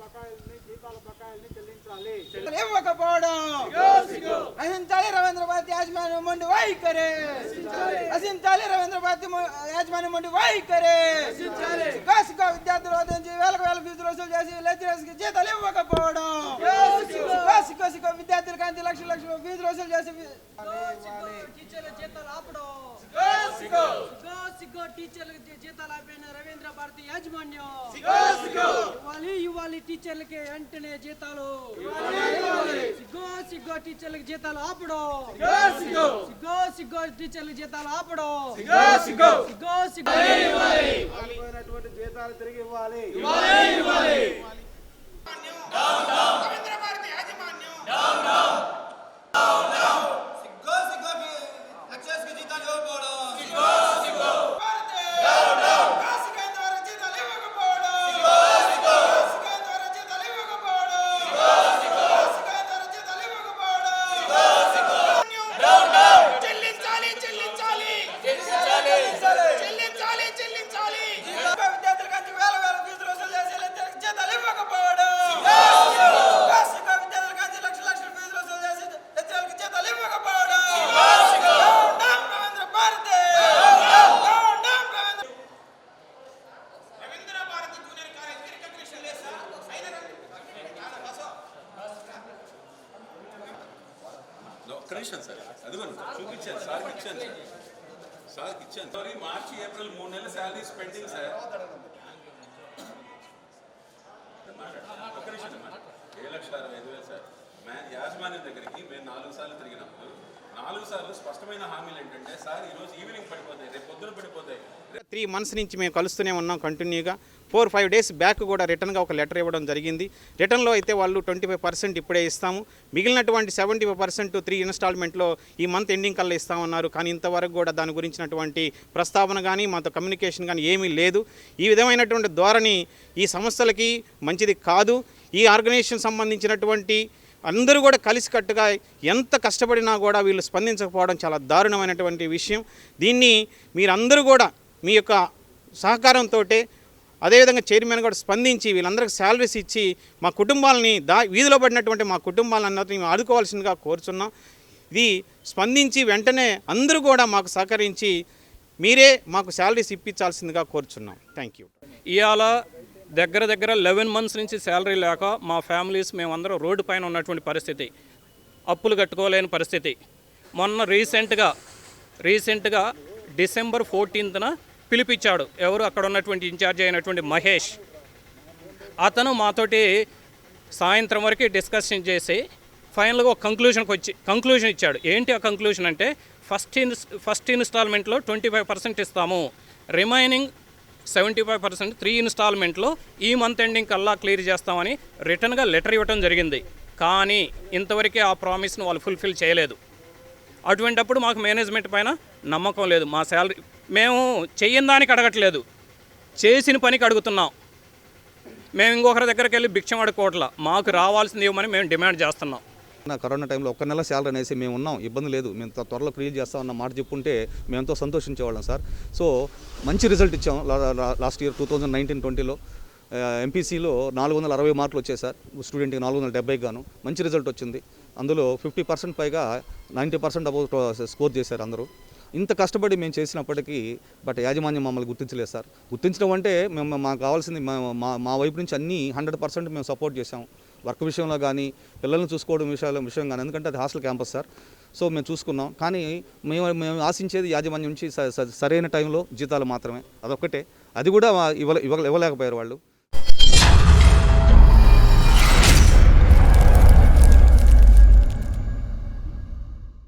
బకాయిల్ని జీతాల ఇవ్వకపోవడం. నశించాలి రవీంద్రభారతి యాజమాన్యం మొండి వైఖరే. నశించాలి రవీంద్రభారతి యాజమాన్యం మొండి వైఖరే. సిగ్గా విద్యార్థులు ఉదయించి వేలకు వేల ఫీజులు వసూలు చేసి లెక్చరర్స్కి జీతాలు ఇవ్వకపోవడం. సిగ్గో సిగ్గో విద్యార్థులు లక్షల లక్షల ఫీజులు వసూలు చేసి టీచర్ల జీతాలు ఆపడం. సిగ్గు సిగ్గో సిగ్గో టీచర్ల జీ- జీతాలు ఆపిన రవీంద్ర భారతి యాజమాన్యం. ఇవ్వాలి ఇవ్వాలి టీచర్లకి వెంటనే జీతాలు. సిగ్గో సిగ్గో టీచర్లకి జీతాలు ఆపడం. సిగ్గు సిగ్గో సిగ్గో టీచర్లకి జీతాలు ఆపడం. సిగ్గు సిగ్గు సిగ్గో సిగ్గో పోయినటువంటి జీతాలు తిరిగి ఇవ్వాలి సిగ్గో సిగ్గో లక్షస్కి జీతాలు ఇవ్వకపోవడం చెల్లించాలి చెల్లించాలి చెల్లించాలి చెల్లించాలి విద్యార్థుల కంటే వేల వేల ఫీజులు వసూలు చేసి లెక్చరర్లకు జీతాలు ఇవ్వకపోవడం వార్షిక విద్యార్థుల కంటే లక్షల లక్షల ఫీజులు వసూలు చేసి లెక్చరర్లకు జీతాలు ఇవ్వకపోవడం down down Ravindra Bharati down down Ravindra Ravindra Bharati junior college recognition లేదు సార్ అయినా ఒక్క నిమిషం సార్. అదిగోండి చూపించాను సార్కి ఇచ్చాను సార్. సార్కి ఇచ్చాను. సారీ మార్చి ఏప్రిల్ మూడు నెలల శాలరీ స్పెండింగ్ సార్. మాట్లాడండి. ఒక్క నిమిషం ఏ లక్షల అరవై ఐదు వేలు సార్. మే యాజమాన్యం దగ్గరికి మేము నాలుగు సార్లు తిరిగినప్పుడు నాలుగు సార్లు స్పష్టమైన హామీలు ఏంటంటే సార్ ఈరోజు ఈవినింగ్ పడిపోతాయి రేపు పొద్దున పడిపోతాయి. త్రీ మంత్స్ నుంచి మేము కలుస్తూనే ఉన్నాం కంటిన్యూగా ఫోర్ ఫైవ్ డేస్ బ్యాక్ కూడా రిటర్న్గా ఒక లెటర్ ఇవ్వడం జరిగింది. రిటర్న్లో అయితే వాళ్ళు ట్వంటీ ఫైవ్ పర్సెంట్ ఇప్పుడే ఇస్తాము. మిగిలినటువంటి సెవెంటీ ఫైవ్ పర్సెంట్ త్రీ ఇన్స్టాల్మెంట్లో ఈ మంత్ ఎండింగ్ కల్లా ఇస్తామన్నారు కానీ ఇంతవరకు కూడా దాని గురించినటువంటి ప్రస్తావన కానీ మాతో కమ్యూనికేషన్ కానీ ఏమీ లేదు. ఈ విధమైనటువంటి ధోరణి ఈ సంస్థలకి మంచిది కాదు. ఈ ఆర్గనైజేషన్ సంబంధించినటువంటి అందరూ కూడా కలిసికట్టుగా ఎంత కష్టపడినా కూడా వీళ్ళు స్పందించకపోవడం చాలా దారుణమైనటువంటి విషయం. దీన్ని మీరందరూ కూడా మీ యొక్క సహకారంతో అదేవిధంగా చైర్మన్ కూడా స్పందించి వీళ్ళందరికీ శాలరీస్ ఇచ్చి మా కుటుంబాలని దా వీధిలో పడినటువంటి మా కుటుంబాలన్నీ ఆదుకోవాల్సిందిగా కోరుచున్నాం. ఇది స్పందించి వెంటనే అందరూ కూడా మాకు సహకరించి మీరే మాకు శాలరీస్ ఇప్పించాల్సిందిగా కోరుచున్నాం. Thank you. ఇవాళ దగ్గర దగ్గర లెవెన్ మంత్స్ నుంచి శాలరీ లేక మా ఫ్యామిలీస్ మేమందరం రోడ్డు పైన ఉన్నటువంటి పరిస్థితి. అప్పులు కట్టుకోలేని పరిస్థితి. మొన్న రీసెంట్గా రీసెంట్గా డిసెంబర్ ఫోర్టీన్త్న పిలిపించాడు. ఎవరు? అక్కడ ఉన్నటువంటి ఇన్ఛార్జ్ అయినటువంటి మహేష్. అతను మాతోటి సాయంత్రం వరకు డిస్కషన్ చేసి ఫైనల్గా ఒక కంక్లూషన్కి వచ్చి కంక్లూషన్ ఇచ్చాడు. ఏంటి ఆ కంక్లూషన్ అంటే ఫస్ట్ ఇన్ ఫస్ట్ ఇన్స్టాల్మెంట్లో ట్వంటీ ఫైవ్ పర్సెంట్ ఇస్తాము. Remaining seventy five percent three ఇన్స్టాల్మెంట్లో ఈ మంత్ ఎండింగ్ కల్లా క్లియర్ చేస్తామని రిటర్న్గా లెటర్ ఇవ్వడం జరిగింది. కానీ ఇంతవరకే ఆ ప్రామిస్ను వాళ్ళు ఫుల్ఫిల్ చేయలేదు. అటువంటప్పుడు మాకు మేనేజ్మెంట్ పైన నమ్మకం లేదు. మా శాలరీ మేము చెయ్యని దానికి అడగట్లేదు. చేసిన పనికి అడుగుతున్నాం. మేము ఇంకొకరి దగ్గరికి వెళ్ళి భిక్షం అడుకోవట్లా మాకు రావాల్సింది ఇవ్వమని మేము డిమాండ్ చేస్తున్నాం. నా కరోనా టైంలో ఒక్క నెల శాలరీ అనేసి మేము ఉన్నాం. ఇబ్బంది లేదు. మేము త్వరలో క్లియర్ చేస్తామన్న మాట చెప్పుంటే మేము ఎంతో సంతోషించేవాళ్ళం సార్. సో మంచి రిజల్ట్ ఇచ్చాం లా- last year two thousand nineteen ట్వంటీలో ఎంపీసీలో నాలుగు వందల అరవై మార్కులు వచ్చాయి సార్. స్టూడెంట్కి నాలుగు వందల డెబ్బై గాను. మంచి రిజల్ట్ వచ్చింది. అందులో ఫిఫ్టీ పర్సెంట్ పైగా నైంటీ పర్సెంట్ అబౌట్ స్కోర్ చేశారు అందరూ. ఇంత కష్టపడి మేము చేసినప్పటికీ బట్ యాజమాన్యం మమ్మల్ని గుర్తించలేదు సార్. గుర్తించడం అంటే మేము మాకు కావాల్సింది మా- మా వైపు నుంచి అన్నీ హండ్రెడ్ పర్సెంట్ మేము సపోర్ట్ చేసాం వర్క్ విషయంలో కానీ పిల్లల్ని చూసుకోవడం విషయాల విషయం కానీ ఎందుకంటే అది హాస్టల్ క్యాంపస్ సార్. సో మేము చూసుకున్నాం. కానీ మేము మేము ఆశించేది యాజమాన్యం నుంచి సరైన టైంలో జీతాలు మాత్రమే. అదొక్కటే. అది కూడా ఇవ్వ ఇవ్వలేకపోయారు వాళ్ళు.